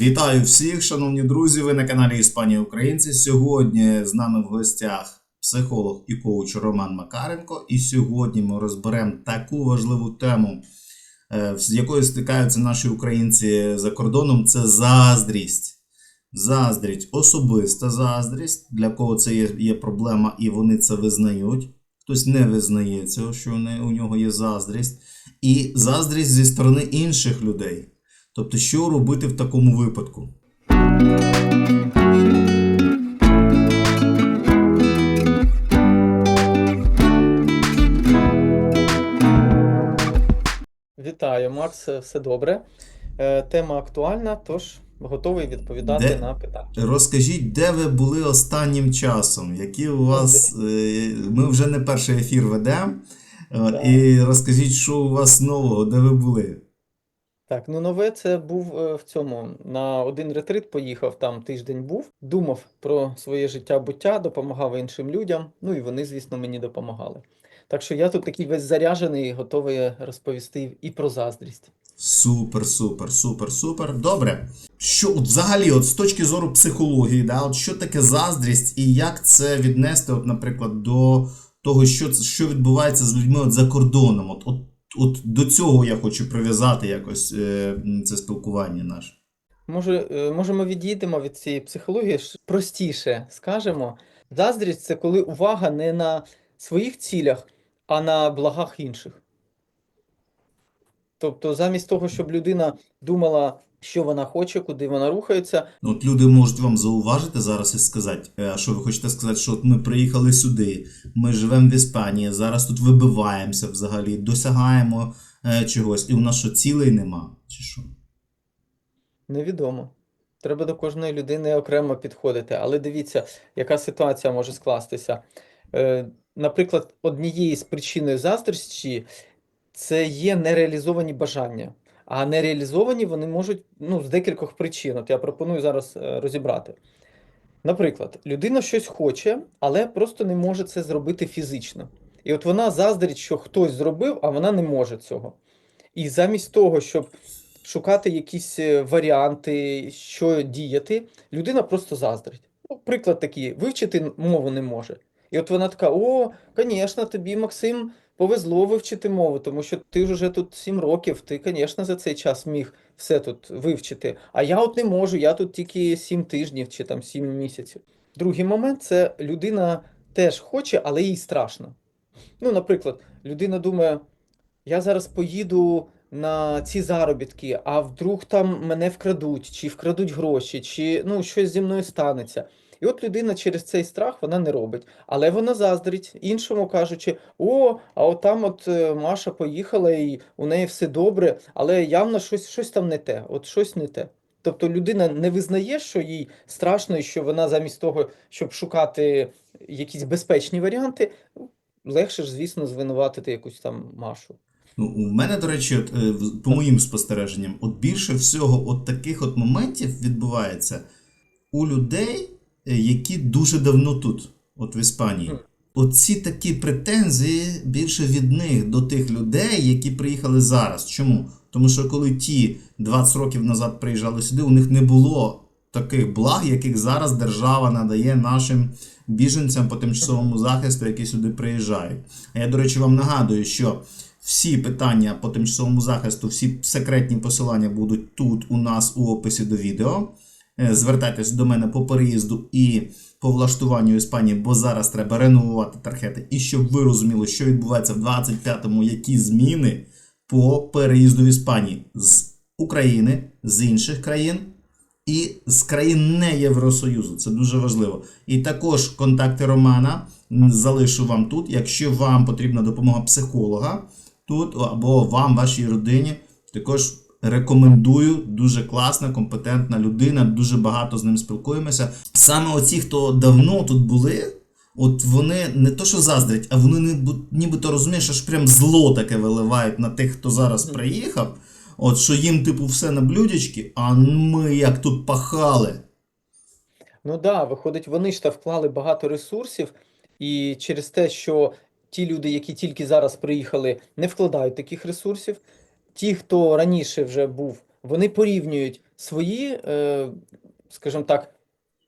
Вітаю всіх, шановні друзі. Ви на каналі Іспанія Українці. Сьогодні з нами в гостях психолог і коуч Роман Макаренко. І сьогодні ми розберемо таку важливу тему, е, з якою стикаються наші українці за кордоном. Це заздрість. Заздрість, особиста заздрість, для кого це є, є проблема, і вони це визнають. Хтось не визнає цього, що у нього є заздрість, і заздрість зі сторони інших людей. Тобто, що робити в такому випадку? Вітаю, Макс, все добре. Е, Тема актуальна, тож готовий відповідати Де? на питання. Розкажіть, де ви були останнім часом? Які у вас. е, Ми вже не перший ефір ведемо. І розкажіть, що у вас нового, де ви були? Так, ну нове це був е, в цьому. На один ретрит поїхав, там тиждень був, думав про своє життя буття, допомагав іншим людям, ну і вони, звісно, мені допомагали. Так що я тут такий весь заряджений, готовий розповісти і про заздрість. Супер, супер, супер, супер. Добре. Що от взагалі, от з точки зору психології, да, от що таке заздрість і як це віднести, от, наприклад, до того, що, що відбувається з людьми от за кордоном? От, от, от до цього я хочу прив'язати якось е, це спілкування наше. Може, е, може, ми відійдемо від цієї психології, простіше скажемо. Заздрість це коли увага не на своїх цілях, а на благах інших. Тобто, замість того, щоб людина думала, що вона хоче, куди вона рухається, Ну, От люди можуть вам зауважити зараз і сказати, е, що ви хочете сказати, що от ми приїхали сюди, ми живемо в Іспанії, зараз тут вибиваємося взагалі, досягаємо е, чогось, і у нас що цілей нема, чи що? невідомо. Треба до кожної людини окремо підходити. Але дивіться, яка ситуація може скластися. Е, Наприклад, однією з причин заздрості це є нереалізовані бажання. А нереалізовані вони можуть ну, з декількох причин. От я пропоную зараз е, розібрати. Наприклад, людина щось хоче, але просто не може це зробити фізично. І от вона заздрить, що хтось зробив, а вона не може цього. І замість того, щоб шукати якісь е, варіанти, що діяти, людина просто заздрить. Ну, приклад такий: вивчити мову не може. І от вона така: о, звісно, тобі, Максим, повезло вивчити мову, тому що ти ж вже тут 7 років, ти, звісно, за цей час міг все тут вивчити. А я от не можу, я тут тільки 7 тижнів чи там 7 місяців. Другий момент це людина теж хоче, але їй страшно. Ну, наприклад, людина думає, я зараз поїду на ці заробітки, а вдруг там мене вкрадуть, чи вкрадуть гроші, чи ну, щось зі мною станеться. І от людина через цей страх вона не робить, але вона заздрить, іншому кажучи, о, а от там от е, Маша поїхала і у неї все добре, але явно щось, щось там не те, от щось не те. Тобто людина не визнає, що їй страшно, і що вона замість того, щоб шукати якісь безпечні варіанти, легше ж, звісно, звинуватити якусь там Машу. Ну, у мене, до речі, от, е, по моїм спостереженням, от більше всього от таких от моментів відбувається у людей, які дуже давно тут, от в Іспанії. Оці такі претензії більше від них до тих людей, які приїхали зараз. Чому? Тому що коли ті 20 років назад приїжджали сюди, у них не було таких благ, яких зараз держава надає нашим біженцям по тимчасовому захисту, які сюди приїжджають. А я, до речі, вам нагадую, що всі питання по тимчасовому захисту, всі секретні посилання будуть тут у нас у описі до відео. Е, Звертайтесь до мене по переїзду і по влаштуванню Іспанії, бо зараз треба реновувати тархети. І щоб ви розуміли, що відбувається в 25-му, які зміни по переїзду в Іспанії з України, з інших країн і з країн не Євросоюзу. Це дуже важливо. І також контакти Романа залишу вам тут. Якщо вам потрібна допомога психолога тут або вам, вашій родині, також рекомендую. Дуже класна, компетентна людина. Дуже багато з ним спілкуємося. Саме оці, хто давно тут були. От вони не то, що заздрять, а вони ніби- нібито розумієш, аж прям зло таке виливають на тих, хто зараз приїхав. От що їм, типу, все на блюдечки, а ми як тут пахали. Ну да, виходить, вони ж та вклали багато ресурсів, і через те, що ті люди, які тільки зараз приїхали, не вкладають таких ресурсів. Ті, хто раніше вже був вони порівнюють свої, е, скажімо так,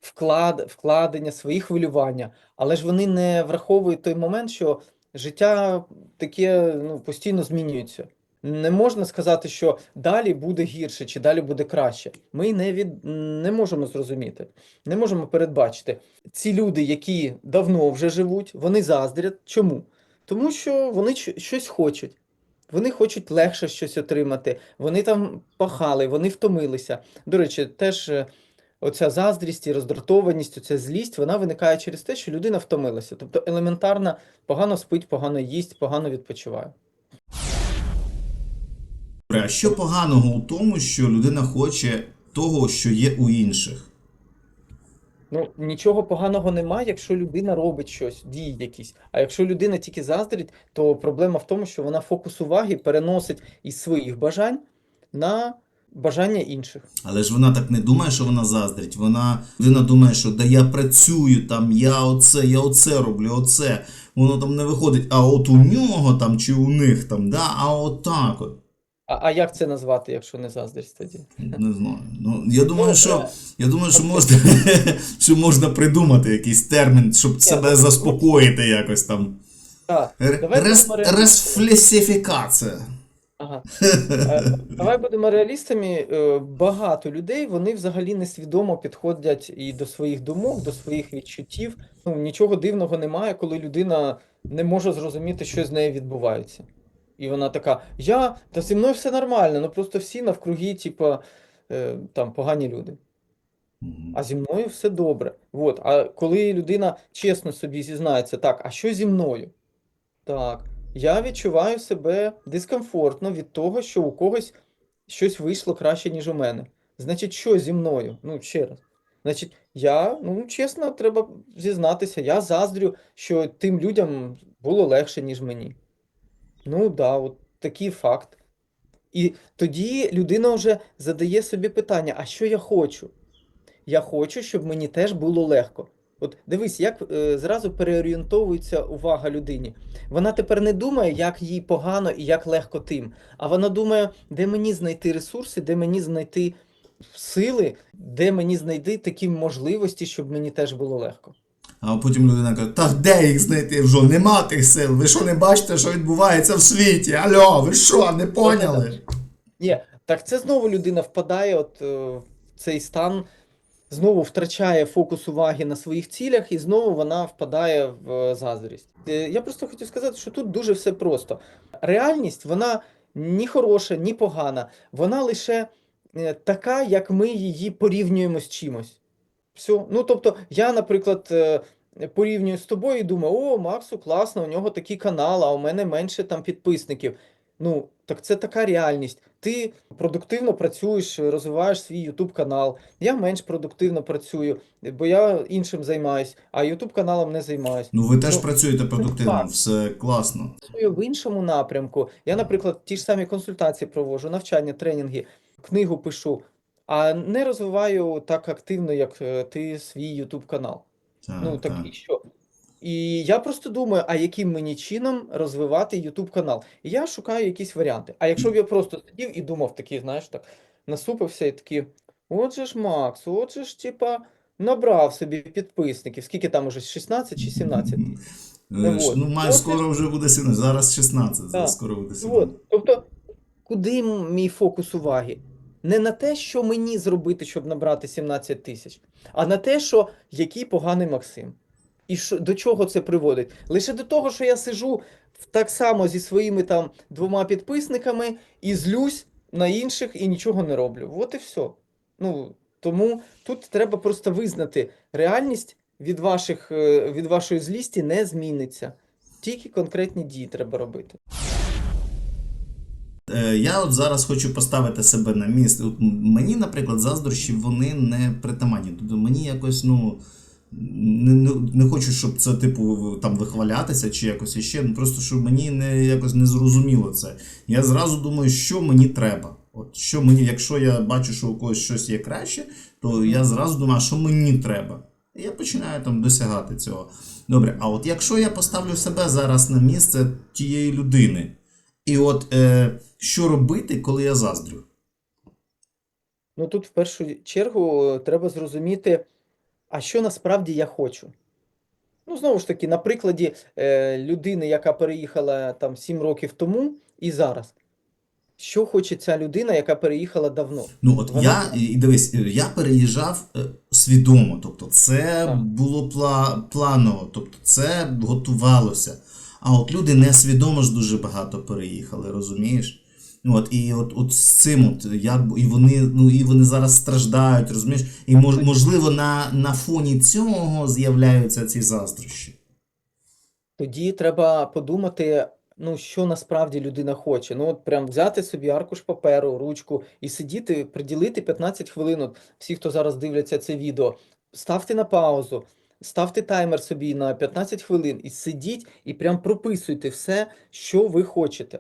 вклад, вкладення, свої хвилювання, але ж вони не враховують той момент, що життя таке ну, постійно змінюється. Не можна сказати, що далі буде гірше чи далі буде краще. Ми не від... не можемо зрозуміти, не можемо передбачити. Ці люди, які давно вже живуть, вони заздрять. Чому? Тому що вони щось хочуть. Вони хочуть легше щось отримати. Вони там пахали, вони втомилися. До речі, теж е, оця заздрість і роздратованість, оця злість, вона виникає через те, що людина втомилася. Тобто елементарно погано спить, погано їсть, погано відпочиває. А що поганого у тому, що людина хоче того, що є у інших? Ну, нічого поганого немає, якщо людина робить щось, дії якісь. А якщо людина тільки заздрить, то проблема в тому, що вона фокус уваги переносить із своїх бажань на бажання інших. Але ж вона так не думає, що вона заздрить. Вона людина думає, що да я працюю там, я оце, я оце роблю, оце. Воно там не виходить. А от у нього там чи у них там, да, а от так от. А, а як це назвати, якщо не заздрість тоді? Не знаю. Ну я думаю, що я думаю, що можна, що можна придумати якийсь термін, щоб себе заспокоїти якось там. Ресфлесифікація. Ага. Е, Давай будемо реалістами. Е, Багато людей вони взагалі несвідомо підходять і до своїх думок, до своїх відчуттів. Ну, нічого дивного немає, коли людина не може зрозуміти, що з нею відбувається. І вона така: Я, та зі мною все нормально, ну просто всі навкруги, типа, е, там погані люди. А зі мною все добре. От. А коли людина чесно собі зізнається, так, а що зі мною? Так, я відчуваю себе дискомфортно від того, що у когось щось вийшло краще, ніж у мене. Значить, що зі мною? Ну, ще раз. Значить, я, ну, чесно, треба зізнатися, я заздрю, що тим людям було легше, ніж мені. Ну, да, от такий факт. І тоді людина вже задає собі питання: а що я хочу? Я хочу, щоб мені теж було легко. От дивись, як е, зразу переорієнтовується увага людині. Вона тепер не думає, як їй погано і як легко тим. А вона думає, де мені знайти ресурси, де мені знайти сили, де мені знайти такі можливості, щоб мені теж було легко. А потім людина каже, та де їх знайти вже? Нема тих сил. Ви що не бачите, що відбувається в світі? Альо, ви що, не поняли? Ні, так це знову людина впадає от, е, в цей стан, знову втрачає фокус уваги на своїх цілях, і знову вона впадає в е, заздрість. Е, Я просто хотів сказати, що тут дуже все просто. Реальність, вона ні хороша, ні погана, вона лише така, як ми її порівнюємо з чимось. Все. Ну, тобто, я, наприклад, е, порівнюю з тобою і думаю, о, Максу класно, у нього такий канал, а у мене менше там підписників. Ну, так це така реальність. Ти продуктивно працюєш, розвиваєш свій YouTube канал. Я менш продуктивно працюю, бо я іншим займаюсь, а YouTube каналом не займаюсь. Ну ви теж Ну, працюєте продуктивно, все класно. Працюю в іншому напрямку. Я, наприклад, ті ж самі консультації проводжу, навчання, тренінги, книгу пишу, а не розвиваю так активно, як е, ти свій YouTube канал. Так, Ну, так так. і що? І я просто думаю, а яким мені чином розвивати YouTube канал? І я шукаю якісь варіанти. А якщо б я просто сидів і думав такий, знаєш, так, насупився і такий, отже ж Макс, отже ж, типа, набрав собі підписників. Скільки там уже, 16 чи 17? Е, ж, от. Ну, має скоро вже буде 17, зараз 16, Так. зараз скоро буде 17. От. Тобто, куди мій фокус уваги? Не на те, що мені зробити, щоб набрати 17 тисяч, а на те, що який поганий Максим. І що, до чого це приводить? Лише до того, що я сижу так само зі своїми там двома підписниками і злюсь на інших і нічого не роблю. От і все. Ну, тому тут треба просто визнати, реальність від, ваших, е, від вашої злісті не зміниться. Тільки конкретні дії треба робити. Е, Я от зараз хочу поставити себе на місце. Мені, наприклад, заздрощі вони не притаманні. Тобто мені якось, ну. Не, не, не хочу, щоб це, типу, там вихвалятися чи якось іще. Ну просто щоб мені не якось не зрозуміло це. Я зразу думаю, що мені треба. От що мені, якщо я бачу, що у когось щось є краще, то я зразу думаю, що мені треба. І я починаю там досягати цього. Добре, а от якщо я поставлю себе зараз на місце тієї людини, і от е, що робити, коли я заздрю? Ну тут в першу чергу е, треба зрозуміти, а що насправді я хочу. Ну, знову ж таки, на прикладі е, людини, яка переїхала там 7 років тому і зараз. Що хоче ця людина, яка переїхала давно? Ну от Вона- я і дивись, е, я переїжджав е, свідомо, тобто це Так. було пла- планово, тобто це готувалося. А от люди несвідомо ж дуже багато переїхали, розумієш? Ну, От і от, от з цим, от як і вони, ну і вони зараз страждають, розумієш? І мож, можливо на, на фоні цього з'являються ці заздрощі. Тоді треба подумати, ну, що насправді людина хоче. Ну, от прям взяти собі аркуш паперу, ручку і сидіти, приділити 15 хвилин. От всі, хто зараз дивляться це відео, ставте на паузу, ставте таймер собі на 15 хвилин і сидіть і прям прописуйте все, що ви хочете.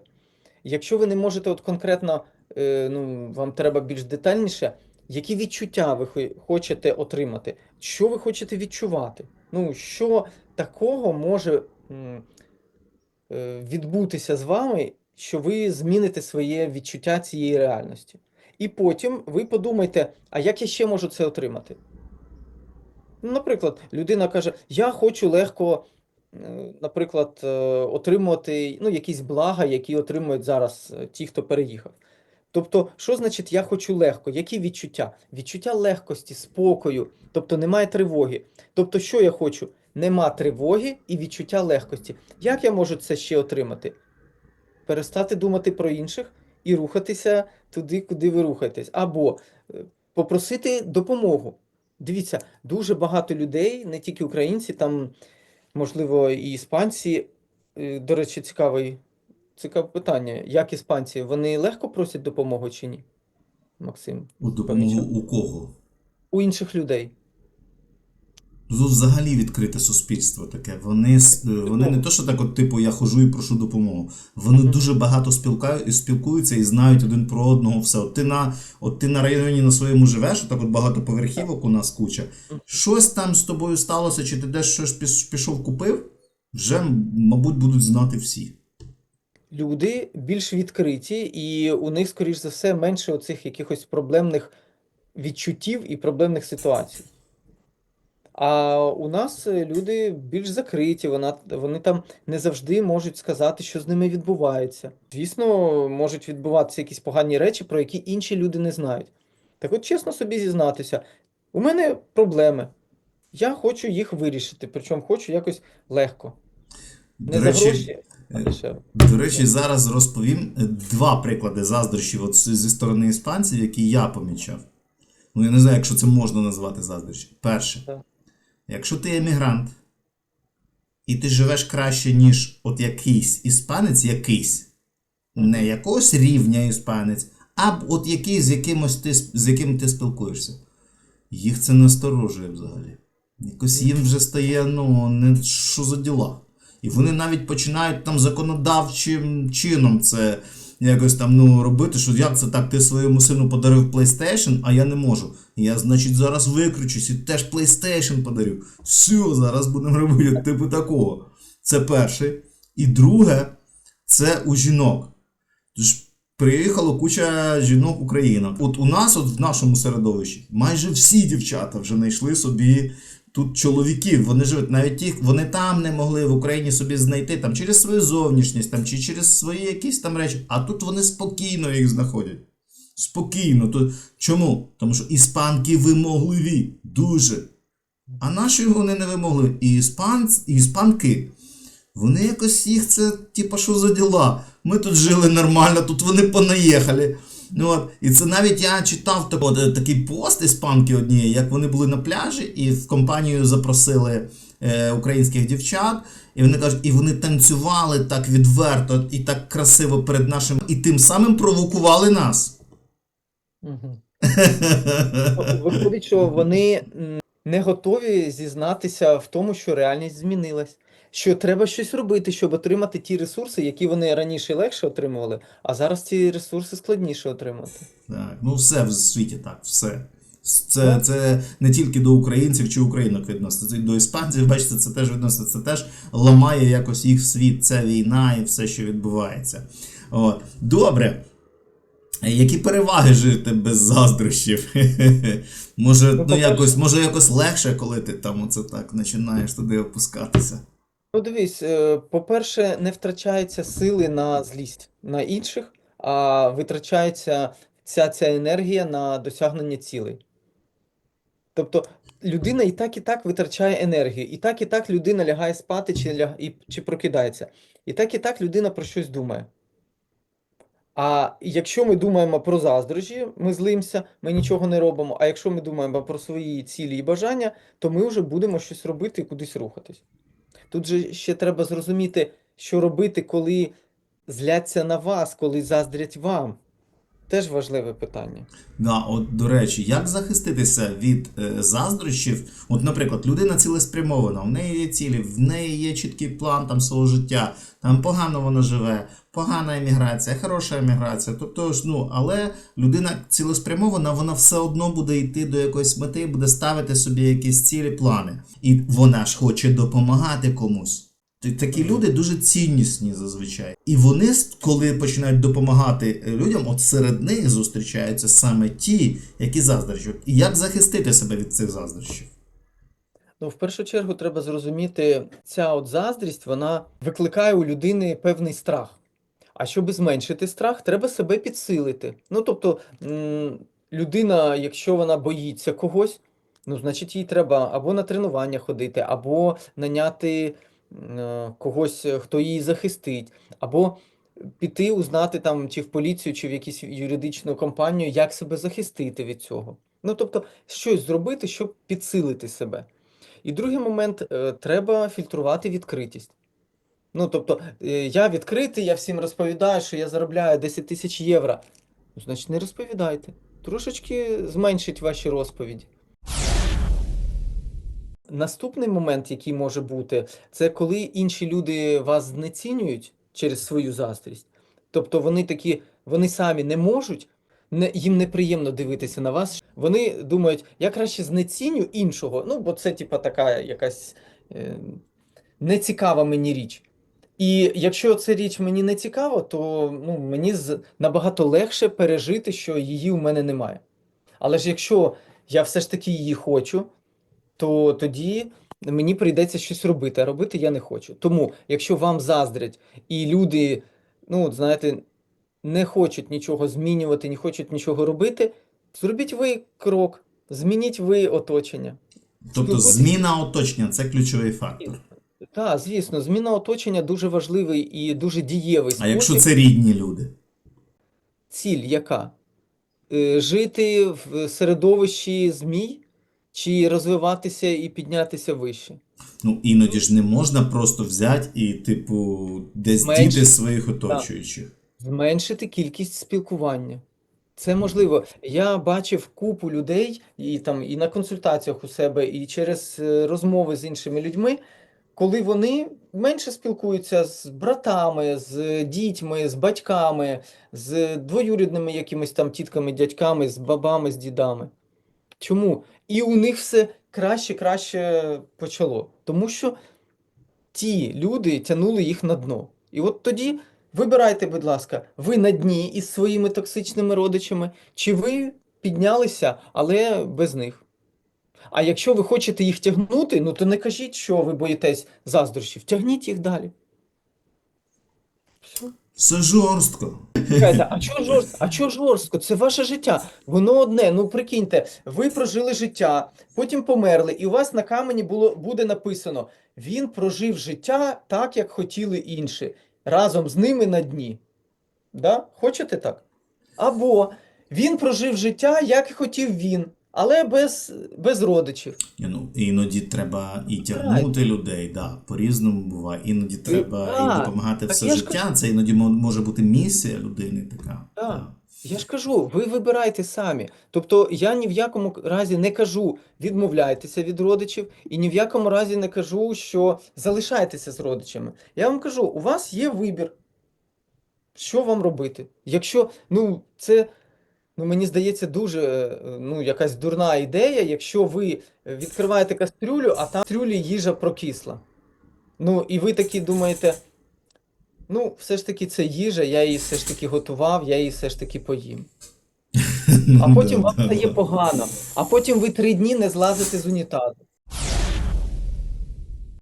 Якщо ви не можете от конкретно, е, ну, вам треба більш детальніше, які відчуття ви хочете отримати? Що ви хочете відчувати? Ну, що такого може е, відбутися з вами, що ви зміните своє відчуття цієї реальності. І потім ви подумайте, а як я ще можу це отримати? Ну, Наприклад, людина каже: Я хочу легко, е, наприклад, е, отримувати ну, якісь блага, які отримують зараз е, ті, хто переїхав. Тобто, що значить я хочу легко? Які відчуття? Відчуття легкості, спокою, тобто немає тривоги. Тобто, що я хочу? Нема тривоги і відчуття легкості. Як я можу це ще отримати? Перестати думати про інших і рухатися туди, куди ви рухаєтесь. Або попросити допомогу. Дивіться, дуже багато людей, не тільки українці, там, можливо, і іспанці. Е, До речі, цікавий, цікаве питання. Як іспанці? Вони легко просять допомогу чи ні? Максим? Допомогу у кого? У інших людей. Тут взагалі відкрите суспільство таке. Вони, е, вони не то, що так, от, типу, я хожу і прошу допомогу. Вони дуже багато спілкуються і знають один про одного все. От ти на, от ти на районі на своєму живеш, так от багатоповерхівок у нас куча. Щось там з тобою сталося, чи ти десь щось піш- пішов купив, вже, мабуть, будуть знати всі. Люди більш відкриті, і у них, скоріш за все, менше оцих якихось проблемних відчуттів і проблемних ситуацій. А у нас е, люди більш закриті, вона, вони там не завжди можуть сказати, що з ними відбувається. Звісно, можуть відбуватися якісь погані речі, про які інші люди не знають. Так от чесно собі зізнатися, у мене проблеми. Я хочу їх вирішити, причому хочу якось легко. Не До за речі, гроші, а е. До речі, зараз розповім е, два приклади заздрощів от зі сторони іспанців, які я помічав. Ну, я не знаю, якщо це можна назвати заздрощі. Перше, Так. Якщо ти емігрант, і ти живеш краще, ніж от якийсь іспанець, якийсь, не якогось рівня іспанець, а от якийсь, з, якимось ти, з яким ти спілкуєшся, їх це насторожує взагалі. Якось їм вже стає, ну, не що за діла. І вони навіть починають там законодавчим чином це якось там ну, робити, що як це так, ти своєму сину подарив PlayStation, а я не можу. Я, значить, зараз викручусь і теж PlayStation подарю. Все, зараз будемо робити, типу такого. Це перше. І друге, це у жінок. Тож приїхало куча жінок українок. От у нас, от в нашому середовищі, майже всі дівчата вже знайшли собі тут чоловіків. Вони живуть, навіть ті, вони там не могли в Україні собі знайти там через свою зовнішність, там чи через свої якісь там речі. А тут вони спокійно їх знаходять. Спокійно. То, чому? Тому що іспанки вимогливі. Дуже. А наші вони не вимогли. І, іспан, і іспанки. Вони якось їх це, типа, що за діла? Ми тут жили нормально, тут вони понаїхали. Ну, от. І це навіть я читав так, от, е, такий пост іспанки однієї, як вони були на пляжі і в компанію запросили е, українських дівчат. І вони кажуть, і вони танцювали так відверто і так красиво перед нашим, і тим самим провокували нас. Виходить, що вони не готові зізнатися в тому, що реальність змінилась, що треба щось робити, щоб отримати ті ресурси, які вони раніше легше отримували, а зараз ці ресурси складніше отримати. Так, ну все в світі так, все. Це, це не тільки до українців чи українок відноситься, до іспанців, бачите, це теж відноситься, це теж ламає якось їх світ, ця війна і все, що відбувається. От. Добре. Які переваги жити без заздрощів? Може, ну якось, може якось легше, коли ти там оце так починаєш туди опускатися. Ну, дивись, е, по-перше, не втрачається сили на злість на інших, а витрачається вся ця енергія на досягнення цілей. Тобто людина і так, і так витрачає енергію, і так, і так людина лягає спати чи, ляг... і... чи прокидається. І так, і так людина про щось думає. А якщо ми думаємо про заздрощі, ми злимося, ми нічого не робимо. А якщо ми думаємо про свої цілі і бажання, то ми вже будемо щось робити і кудись рухатись. Тут же ще треба зрозуміти, що робити, коли зляться на вас, коли заздрять вам. Теж важливе питання. Да, от до речі, як захиститися від е, заздрощів? От, наприклад, людина цілеспрямована, в неї є цілі, в неї є чіткий план там свого життя, там погано вона живе, погана еміграція, хороша еміграція. Тобто ж, ну, але людина цілеспрямована, вона все одно буде йти до якоїсь мети, буде ставити собі якісь цілі, плани. І вона ж хоче допомагати комусь. Такі люди дуже ціннісні зазвичай. І вони, коли починають допомагати е, людям, от серед них зустрічаються саме ті, які заздрощать. І як захистити себе від цих заздрощів? Ну, в першу чергу треба зрозуміти, ця от заздрість, вона викликає у людини певний страх. А щоб зменшити страх, треба себе підсилити. Ну, тобто, людина, якщо вона боїться когось, ну, значить, їй треба або на тренування ходити, або наняти когось, е, хто її захистить, або піти узнати там, чи в поліцію, чи в якусь юридичну компанію, як себе захистити від цього. Ну, тобто, щось зробити, щоб підсилити себе. І другий момент, е, треба фільтрувати відкритість. Ну, тобто, е, я відкритий, я всім розповідаю, що я заробляю 10 тисяч євро. Ну, значить, не розповідайте. Трошечки зменшить ваші розповіді. Наступний момент, який може бути, це коли інші люди вас знецінюють через свою заздрість. Тобто вони такі, вони самі не можуть, не, їм неприємно дивитися на вас. Вони думають, я краще знеціню іншого, ну, бо це, типа, така якась е, нецікава мені річ. І якщо ця річ мені не цікава, то ну, мені з- набагато легше пережити, що її у мене немає. Але ж якщо я все ж таки її хочу, то тоді мені прийдеться щось робити, а робити я не хочу. Тому, якщо вам заздрять і люди, ну, знаєте, не хочуть нічого змінювати, не хочуть нічого робити, зробіть ви крок, змініть ви оточення. Тобто зміна оточення це ключовий фактор. Так, звісно, зміна оточення дуже важливий і дуже дієвий А якщо це рідні люди? Ціль яка? Е, Жити в середовищі змій чи розвиватися і піднятися вище? Ну іноді ж не можна просто взяти і, типу, десь Менше. діти своїх оточуючих. Зменшити кількість спілкування. Це можливо. Я бачив купу людей і там і на консультаціях у себе, і через е, розмови з іншими людьми, коли вони менше спілкуються з братами, з дітьми, з батьками, з двоюрідними якимись там тітками, дядьками, з бабами, з дідами. Чому? І у них все краще, краще почало. Тому що ті люди тягнули їх на дно. І от тоді вибирайте, будь ласка, ви на дні із своїми токсичними родичами, чи ви піднялися, але без них. А якщо ви хочете їх тягнути, ну то не кажіть, що ви боїтесь заздрощів. Тягніть їх далі. Все. Все жорстко. Чекайте, а чого жорстко? А чого жорстко? Це ваше життя. Воно одне. Ну прикиньте, ви прожили життя, потім померли, і у вас на камені було, буде написано: він прожив життя так, як хотіли інші, разом з ними на дні. Да? Хочете так? Або він прожив життя, як хотів він, але без, без родичів. Ні, Ну, іноді треба і тягнути людей, да, по-різному буває. Іноді треба і так, допомагати так все життя. Це іноді може бути місія людини така. Так. да. Я ж кажу, ви вибирайте самі. Тобто я ні в якому разі не кажу відмовляйтеся від родичів, і ні в якому разі не кажу, що залишайтеся з родичами. Я вам кажу, у вас є вибір, що вам робити. Якщо, ну, це, ну, мені здається, дуже е, ну, якась дурна ідея, якщо ви відкриваєте кастрюлю, а там в кастрюлі їжа прокисла. Ну, і ви такі думаєте, Ну, все ж таки, це їжа, я її все ж таки готував, я її все ж таки поїм. А потім вам стає погано, а потім ви три дні не злазите з унітазу.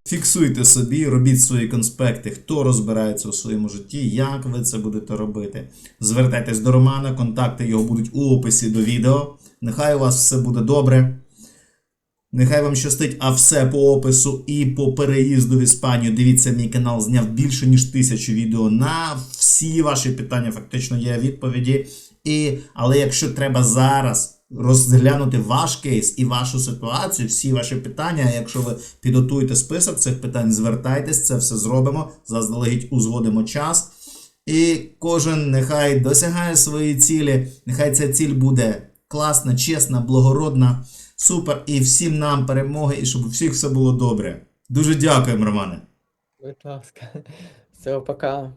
Фіксуйте собі, робіть свої конспекти, хто розбирається у своєму житті, як ви це будете робити. Звертайтесь до Романа, контакти його будуть у описі до відео. Нехай у вас все буде добре. Нехай вам щастить, а все по опису і по переїзду в Іспанію. Дивіться, мій канал зняв більше ніж тисячу відео на всі ваші питання. Фактично є відповіді. І, але якщо треба зараз розглянути ваш кейс і вашу ситуацію, всі ваші питання, якщо ви підготуєте список цих питань, звертайтесь, це все зробимо. Заздалегідь узгодимо час. І кожен нехай досягає своєї цілі. Нехай ця ціль буде класна, чесна, благородна, супер. І всім нам перемоги, і щоб у всіх все було добре. Дуже дякуємо, Романе. Будь ласка. Все, пока.